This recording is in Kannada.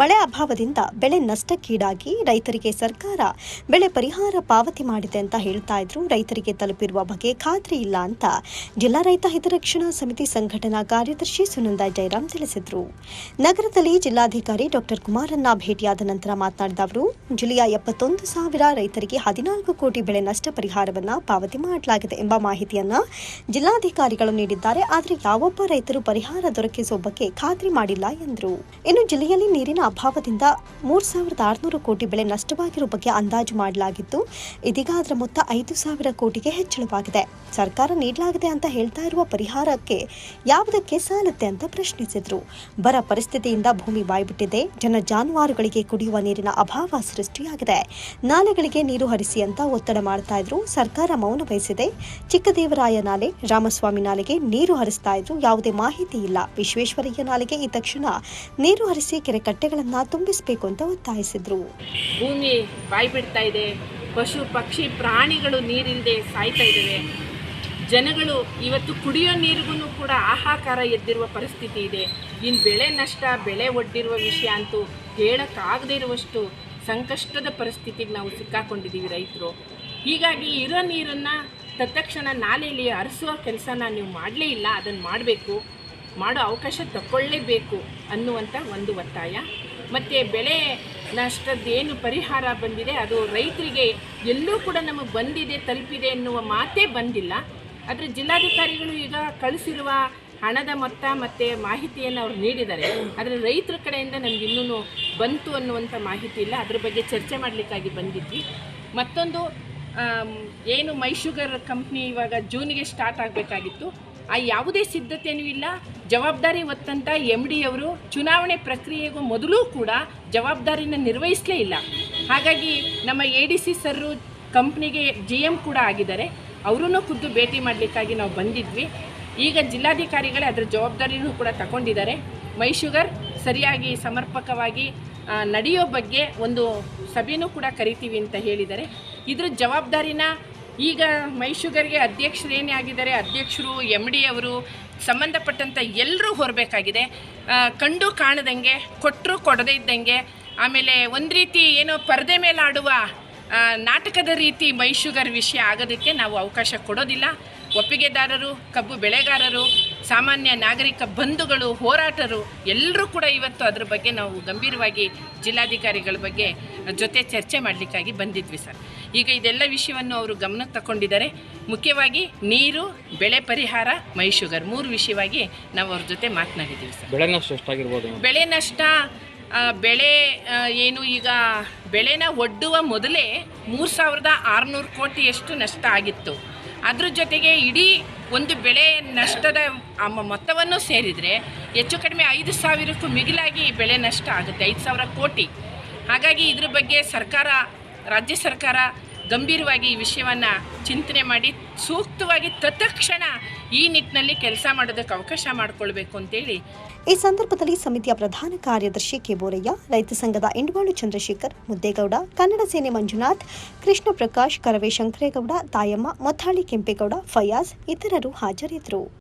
ಮಳೆ ಅಭಾವದಿಂದ ಬೆಳೆ ನಷ್ಟಕ್ಕೀಡಾಗಿ ರೈತರಿಗೆ ಸರ್ಕಾರ ಬೆಳೆ ಪರಿಹಾರ ಪಾವತಿ ಮಾಡಿದೆ ಅಂತ ಹೇಳ್ತಾ ಇದ್ರು. ರೈತರಿಗೆ ತಲುಪಿರುವ ಬಗ್ಗೆ ಖಾತ್ರಿ ಇಲ್ಲ ಅಂತ ಜಿಲ್ಲಾ ರೈತ ಹಿತರಕ್ಷಣಾ ಸಮಿತಿ ಸಂಘಟನಾ ಕಾರ್ಯದರ್ಶಿ ಸುನಂದ ಜಯರಾಮ್ ತಿಳಿಸಿದರು. ನಗರದಲ್ಲಿ ಜಿಲ್ಲಾಧಿಕಾರಿ ಡಾಕ್ಟರ್ ಕುಮಾರನ್ನ ಭೇಟಿಯಾದ ನಂತರ ಮಾತನಾಡಿದ ಅವರು, ಜಿಲ್ಲೆಯ ಎಪ್ಪತ್ತೊಂದು ಸಾವಿರ ರೈತರಿಗೆ ಹದಿನಾಲ್ಕು ಕೋಟಿ ಬೆಳೆ ನಷ್ಟ ಪರಿಹಾರವನ್ನ ಪಾವತಿ ಮಾಡಲಾಗಿದೆ ಎಂಬ ಮಾಹಿತಿಯನ್ನ ಜಿಲ್ಲಾಧಿಕಾರಿಗಳು ನೀಡಿದ್ದಾರೆ. ಆದರೆ ಯಾವೊಬ್ಬ ರೈತರು ಪರಿಹಾರ ದೊರಕಿಸುವ ಬಗ್ಗೆ ಖಾತ್ರಿ ಮಾಡಿಲ್ಲ ಎಂದರು. ಇನ್ನು ಜಿಲ್ಲೆಯಲ್ಲಿ ನೀರಿನ ಅಭಾವದಿಂದ ಮೂರು ಸಾವಿರದ ಆರುನೂರು ಕೋಟಿ ಬೆಳೆ ನಷ್ಟವಾಗಿರುವ ಬಗ್ಗೆ ಅಂದಾಜು ಮಾಡಲಾಗಿದ್ದು, ಇದೀಗ ಅದರ ಮೊತ್ತ ಐದು ಸಾವಿರ ಕೋಟಿಗೆ ಹೆಚ್ಚಳವಾಗಿದೆ. ಸರ್ಕಾರ ನೀಡಲಾಗಿದೆ ಅಂತ ಹೇಳ್ತಾ ಇರುವ ಪರಿಹಾರಕ್ಕೆ ಯಾವುದಕ್ಕೆ ಸಾಲತ್ತೆ ಅಂತ ಪ್ರಶ್ನಿಸಿದ್ರು. ಬರ ಪರಿಸ್ಥಿತಿಯಿಂದ ಭೂಮಿ ಬಾಯ್ಬಿಟ್ಟಿದೆ, ಜನ ಜಾನುವಾರುಗಳಿಗೆ ಕುಡಿಯುವ ನೀರಿನ ಅಭಾವ ಸೃಷ್ಟಿಯಾಗಿದೆ. ನಾಲೆಗಳಿಗೆ ನೀರು ಹರಿಸಿ ಅಂತ ಒತ್ತಡ ಮಾಡ್ತಾ ಇದ್ರು, ಸರ್ಕಾರ ಮೌನ ವಹಿಸಿದೆ ಚಿಕ್ಕದೇವರಾಯ ನಾಲೆ, ರಾಮಸ್ವಾಮಿ ನಾಲೆಗೆ ನೀರು ಹರಿಸ್ತಾ ಇದ್ರು, ಯಾವುದೇ ಮಾಹಿತಿ ಇಲ್ಲ. ವಿಶ್ವೇಶ್ವರಯ್ಯ ನಾಲೆಗೆ ಈ ತಕ್ಷಣ ನೀರು ಹರಿಸಿ ಕೆರೆ ಕಟ್ಟೆಗಳನ್ನ ತುಂಬಿಸಬೇಕು ಅಂತ ಒತ್ತಾಯಿಸಿದ್ರು. ಭೂಮಿ ಬಾಯಿ ಬಿಡ್ತಾ ಇದೆ. ಪಶು, ಪಕ್ಷಿ, ಪ್ರಾಣಿಗಳು ನೀರಿಲ್ಲದೆ ಸಾಯ್ತಾ ಇದ್ದಾವೆ. ಜನಗಳು ಇವತ್ತು ಕುಡಿಯೋ ನೀರಿಗೂ ಕೂಡ ಆಹಾಕಾರ ಎದ್ದಿರುವ ಪರಿಸ್ಥಿತಿ ಇದೆ. ಇನ್ನು ಬೆಳೆ ನಷ್ಟ, ಬೆಳೆ ಒಡ್ಡಿರುವ ವಿಷಯ ಅಂತೂ ಹೇಳೋಕ್ಕಾಗದೇ ಇರುವಷ್ಟು ಸಂಕಷ್ಟದ ಪರಿಸ್ಥಿತಿಗೆ ನಾವು ಸಿಕ್ಕಾಕೊಂಡಿದ್ದೀವಿ ರೈತರು. ಹೀಗಾಗಿ ಇರೋ ನೀರನ್ನು ತತ್ಕ್ಷಣ ನಾಲೆಯಲ್ಲಿ ಹರಿಸುವ ಕೆಲಸನ ನೀವು ಮಾಡಲೇ ಇಲ್ಲ. ಅದನ್ನು ಮಾಡಬೇಕು. ಮಾಡೋ ಅವಕಾಶ ತಗೊಳ್ಳೇಬೇಕು ಅನ್ನುವಂಥ ಒಂದು ಒತ್ತಾಯ. ಮತ್ತು ಬೆಳೆ ನಷ್ಟದ್ದೇನು ಪರಿಹಾರ ಬಂದಿದೆ, ಅದು ರೈತರಿಗೆ ಎಲ್ಲೂ ಕೂಡ ನಮಗೆ ಬಂದಿದೆ, ತಲುಪಿದೆ ಎನ್ನುವ ಮಾತೇ ಬಂದಿಲ್ಲ. ಆದರೆ ಜಿಲ್ಲಾಧಿಕಾರಿಗಳು ಈಗ ಕಳಿಸಿರುವ ಹಣದ ಮೊತ್ತ ಮತ್ತು ಮಾಹಿತಿಯನ್ನು ಅವರು ನೀಡಿದ್ದಾರೆ. ಆದರೆ ರೈತರ ಕಡೆಯಿಂದ ನಮ್ಗೆ ಇನ್ನೂ ಬಂತು ಅನ್ನುವಂಥ ಮಾಹಿತಿ ಇಲ್ಲ. ಅದ್ರ ಬಗ್ಗೆ ಚರ್ಚೆ ಮಾಡಲಿಕ್ಕಾಗಿ ಬಂದಿದ್ವಿ. ಮತ್ತೊಂದು ಏನು ಮೈಶುಗರ್ ಕಂಪ್ನಿ ಇವಾಗ ಜೂನ್ಗೆ ಸ್ಟಾರ್ಟ್ ಆಗಬೇಕಾಗಿತ್ತು. ಆ ಯಾವುದೇ ಸಿದ್ಧತೆಯೂ ಇಲ್ಲ. ಜವಾಬ್ದಾರಿ ಹೊತ್ತಂತ ಎಂ ಡಿ ಅವರು ಚುನಾವಣೆ ಪ್ರಕ್ರಿಯೆಗೂ ಮೊದಲು ಕೂಡ ಜವಾಬ್ದಾರಿನ ನಿರ್ವಹಿಸಲೇ ಇಲ್ಲ. ಹಾಗಾಗಿ ನಮ್ಮ ಎ ಡಿ ಸಿ ಸರ್ರು ಕಂಪ್ನಿಗೆ ಜಿ ಎಂ ಕೂಡ ಆಗಿದ್ದಾರೆ. ಅವರೂ ಖುದ್ದು ಭೇಟಿ ಮಾಡಲಿಕ್ಕಾಗಿ ನಾವು ಬಂದಿದ್ವಿ. ಈಗ ಜಿಲ್ಲಾಧಿಕಾರಿಗಳೇ ಅದರ ಜವಾಬ್ದಾರಿನೂ ಕೂಡ ತಗೊಂಡಿದ್ದಾರೆ. ಮೈಶುಗರ್ ಸರಿಯಾಗಿ ಸಮರ್ಪಕವಾಗಿ ನಡೆಯೋ ಬಗ್ಗೆ ಒಂದು ಸಭೆನೂ ಕೂಡ ಕರಿತೀವಿ ಅಂತ ಹೇಳಿದ್ದಾರೆ. ಇದ್ರ ಜವಾಬ್ದಾರಿನ ಈಗ ಮೈಶುಗರ್ಗೆ ಅಧ್ಯಕ್ಷರು ಏನೇ ಆಗಿದ್ದಾರೆ, ಅಧ್ಯಕ್ಷರು ಎಂ ಡಿ ಅವರು ಸಂಬಂಧಪಟ್ಟಂಥ ಎಲ್ಲರೂ ಹೊರಬೇಕಾಗಿದೆ. ಕಂಡು ಕಾಣದಂಗೆ ಕೊಟ್ಟರು ಕೊಡದೇ ಇದ್ದಂಗೆ, ಆಮೇಲೆ ಒಂದು ರೀತಿ ಏನೋ ಪರದೆ ಮೇಲೆ ಆಡುವ ನಾಟಕದ ರೀತಿ ಮೈಶುಗರ್ ವಿಷಯ ಆಗೋದಕ್ಕೆ ನಾವು ಅವಕಾಶ ಕೊಡೋದಿಲ್ಲ. ಒಪ್ಪಿಗೆದಾರರು, ಕಬ್ಬು ಬೆಳೆಗಾರರು, ಸಾಮಾನ್ಯ ನಾಗರಿಕ ಬಂಧುಗಳು, ಹೋರಾಟರು ಎಲ್ಲರೂ ಕೂಡ ಇವತ್ತು ಅದ್ರ ಬಗ್ಗೆ ನಾವು ಗಂಭೀರವಾಗಿ ಜಿಲ್ಲಾಧಿಕಾರಿಗಳ ಬಗ್ಗೆ ಜೊತೆ ಚರ್ಚೆ ಮಾಡಲಿಕ್ಕಾಗಿ ಬಂದಿದ್ವಿ ಸರ್. ಈಗ ಇದೆಲ್ಲ ವಿಷಯವನ್ನು ಅವರು ಗಮನಕ್ಕೆ ತಗೊಂಡಿದ್ದಾರೆ ಮುಖ್ಯವಾಗಿ ನೀರು ಬೆಳೆ ಪರಿಹಾರ ಮೈ ಶುಗರ್ ಮೂರು ವಿಷಯವಾಗಿ ನಾವು ಅವ್ರ ಜೊತೆ ಮಾತನಾಡಿದ್ದೀವಿ ಸರ್. ಬೆಳೆ ನಷ್ಟ ಎಷ್ಟಾಗಿರ್ಬೋದು? ಬೆಳೆ ನಷ್ಟ ಬೆಳೆ ಏನು ಈಗ ಬೆಳೆನ ಒಡ್ಡುವ ಮೊದಲೇ ಮೂರು ಸಾವಿರದ ಆರುನೂರು ಕೋಟಿಯಷ್ಟು ನಷ್ಟ ಆಗಿತ್ತು. ಅದ್ರ ಜೊತೆಗೆ ಇಡೀ ಒಂದು ಬೆಳೆ ನಷ್ಟದ ಮೊತ್ತವನ್ನು ಸೇರಿದರೆ ಹೆಚ್ಚು ಕಡಿಮೆ ಐದು ಸಾವಿರಕ್ಕೂ ಮಿಗಿಲಾಗಿ ಬೆಳೆ ನಷ್ಟ ಆಗುತ್ತೆ ಐದು ಸಾವಿರ ಕೋಟಿ. ಹಾಗಾಗಿ ಇದ್ರ ಬಗ್ಗೆ ಸರ್ಕಾರ ರಾಜ್ಯ ಸರ್ಕಾರ ಗಂಭೀರವಾಗಿ ಈ ವಿಷಯವನ್ನು ಚಿಂತನೆ ಮಾಡಿ ಸೂಕ್ತವಾಗಿ ತತ್ಕ್ಷಣ ಈ ನಿಟ್ಟಿನಲ್ಲಿ ಕೆಲಸ ಮಾಡೋದಕ್ಕೆ ಅವಕಾಶ ಮಾಡಿಕೊಳ್ಬೇಕು ಅಂತೇಳಿ. ಈ ಸಂದರ್ಭದಲ್ಲಿ ಸಮಿತಿಯ ಪ್ರಧಾನ ಕಾರ್ಯದರ್ಶಿ ಕೆ ಬೋರಯ್ಯ, ರೈತ ಸಂಘದ ಇಂಡವಾಳು ಚಂದ್ರಶೇಖರ್, ಮುದ್ದೇಗೌಡ, ಕನ್ನಡ ಸೇನೆ ಮಂಜುನಾಥ್ ಕೃಷ್ಣ ಪ್ರಕಾಶ್ ಕರವೇ ಶಂಕರೇಗೌಡ, ತಾಯಮ್ಮ, ಮೊಥಾಳಿ ಕೆಂಪೇಗೌಡ, ಫಯಾಜ್ ಇತರರು ಹಾಜರಿದ್ದರು.